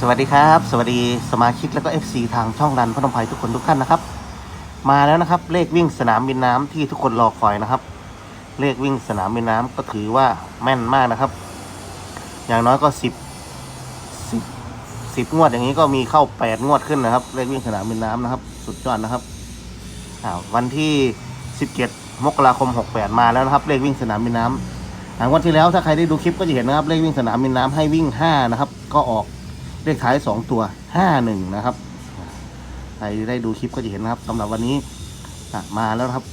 สวัสดีครับ สวัสดีสมาชิกแล้วก็ FC ทางช่องรันพนมไพรทุกคนทุกท่านนะครับ มาแล้วนะครับ เลขวิ่งสนามบินน้ำที่ทุกคนรอคอยนะครับ เลขวิ่งสนามบินน้ำก็ถือว่าแม่นมากนะครับ อย่างน้อยก็สิบสิบสิบงวดอย่างนี้ก็มีเข้าแปดงวดขึ้นนะครับ เลขวิ่งสนามบินน้ำนะครับ สุดยอดนะครับวันที่สิบเจ็ดมกราคมหกแปดมาแล้วนะครับ เลขวิ่งสนามบินน้ำหลังวันที่แล้วถ้าใครได้ดูคลิปก็จะเห็นนะครับ เลขวิ่งสนามบินน้ำให้วิ่งห้านะครับ ก็ออก เลขท้ายสองตัวห้าหนึ่งนะครับใครได้ดูคลิปก็จะเห็นนะครับสำหรับวันนี้มาแล้วครับ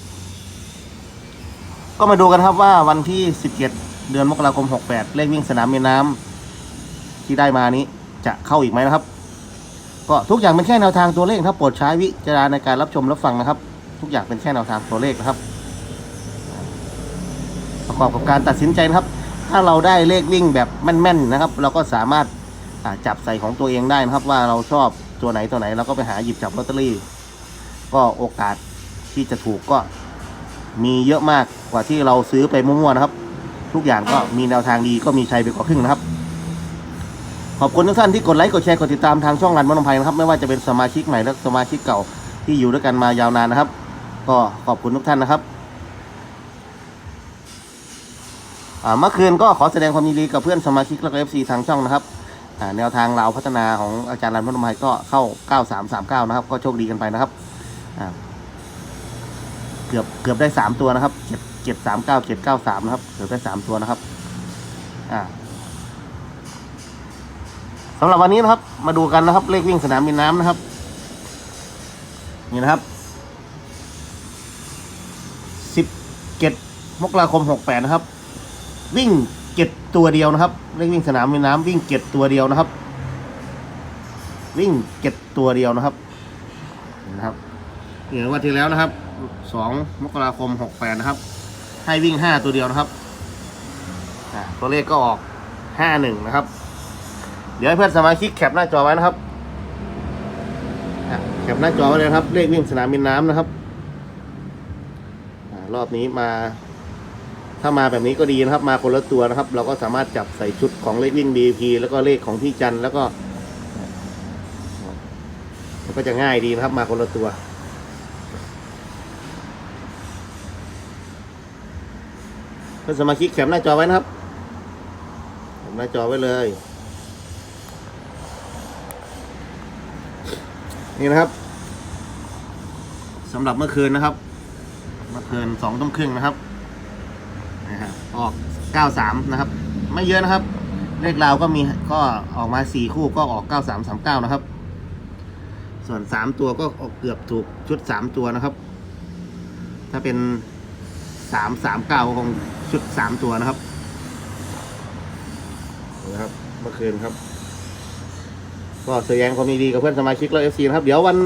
ก็มาดูกันครับว่าวันที่สิบเจ็ดเดือนมกราคมหกแปดเลขวิ่งสนามบินน้ำที่ได้มานี้จะเข้าอีกไหมนะครับ ก็ทุกอย่างเป็นแค่แนวทางตัวเลขนะครับโปรดใช้วิจารณในการรับชมรับฟังนะครับ ทุกอย่างเป็นแค่แนวทางตัวเลขนะครับ ประกอบกับการตัดสินใจนะครับ ถ้าเราได้เลขวิ่งแบบแม่นๆนะครับ เราก็สามารถ จับใส่ของตัวเองได้นะครับ ว่าเราชอบตัวไหนตัวไหนเราก็ไปหาหยิบจับลอตเตอรี่ ก็โอกาสที่จะถูกก็ มีเยอะมากกว่าที่เราซื้อไปมั่วๆนะครับ ทุกอย่างก็มีแนวทางดีก็มีชัยไปกว่าครึ่งนะครับ ขอบคุณทุกท่านที่กดไลค์กดแชร์กดติดตามทางช่องรันมนภัยนะครับ ไม่ว่าจะเป็นสมาชิกใหม่และสมาชิกเก่าที่อยู่ด้วยกันมายาวนานนะครับ ก็ขอบคุณทุกท่านนะครับเมื่อคืนก็ขอแสดงความยินดีกับเพื่อนสมาชิกแล้วก็เอฟซีทางช่องนะครับ แนวทางเราพัฒนาของอาจารย์รันพนมไพรก็เข้า 9339 นะครับ ก็โชคดีกันไปนะครับ เกือบเกือบได้ 3 ตัวนะครับ7 739 793นะครับเกือบได้ 3 ตัวนะครับสำหรับวันนี้นะครับ มาดูกันนะครับ เลขวิ่งสนามบินน้ำนะครับ นี่นะครับ17มกราคม68นะครับ วิ่ง เก็ดตัวเดียวนะครับเลขวิ่งสนามบินน้ำวิ่งเก็ดตัวเดียวนะครับ วิ่งเก็ดตัวเดียวนะครับนะครับอย่างวันที่แล้วนะครับสองมกราคมหกแปดนะครับ ให้วิ่งห้าตัวเดียวนะครับตัวเลขก็ออกห้าหนึ่งนะครับ เดี๋ยวให้เพื่อนสมาชิกแคปหน้าจอไว้นะครับแคปหน้าจอไว้เลยครับ เลขวิ่งสนามบินน้ำนะครับอรอบนี้มา ถ้ามาแบบนี้ก็ดีนะครับ มาคนละตัวนะครับ เราก็สามารถจับใส่ชุดของเลขวิ่ง DP แล้วก็เลขของพี่จันแล้วก็มันก็จะง่ายดีนะครับ มาคนละตัว เพื่อนสมาชิกแคปหน้าจอไว้นะครับแคปหน้าจอไว้เลย นี่นะครับสำหรับเมื่อคืนนะครับ เมื่อคืนสองทุ่มครึ่งนะครับ ฮะออก 93 นะครับ ไม่เยอะนะครับ เลขราวก็มีก็ออกมา 4 คู่ก็ออก 9339 นะครับ ส่วน 3 ตัวก็ออกเกือบถูกชุด 3 ตัวนะครับ ถ้าเป็น 339ก็คงชุด 3 ตัวนะครับนะครับเมื่อคืนครับ ก็แสดงความยินดีกับเพื่อนสมาชิกแล้วเอฟซีนะครับ เดี๋ยววัน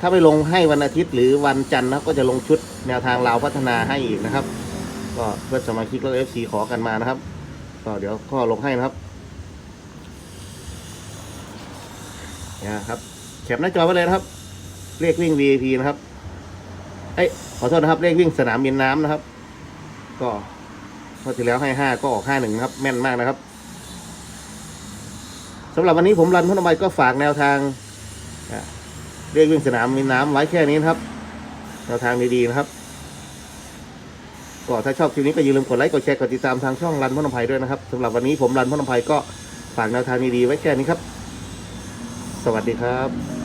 ถ้าไม่ลงให้วันอาทิตย์หรือวันจันทร์นะก็จะลงชุดแนวทางลาพัฒนาให้อีกนะครับ ก็เพื่อนสมาชิกแล้วเอฟซีขอกันมานะครับ ก็เดี๋ยวก็ลงให้นะครับเนี่ยครับแคปหน้าจอไว้เลยนะครับ เลขวิ่ง VIP นะครับเอ้ยขอโทษนะครับ เลขวิ่งสนามบินน้ำนะครับ ก็เมื่อที่แล้วให้ห้าก็ออกห้าหนึ่งครับ แม่นมากนะครับสำหรับวันนี้ผมรันพนมไบก็ฝากแนวทางอะเลขวิ่งสนามบินน้ำไว้แค่นี้นะครับ แนวทางดีๆนะครับ ก็ถ้าชอบคลิปนี้ก็อย่าลืมกดไลค์กดแชร์กดติดตามทางช่องรันพนมไพรด้วยนะครับสำหรับวันนี้ผมรันพนมไพรก็ฝากแนวทางดีๆไว้แค่นี้ครับ สวัสดีครับ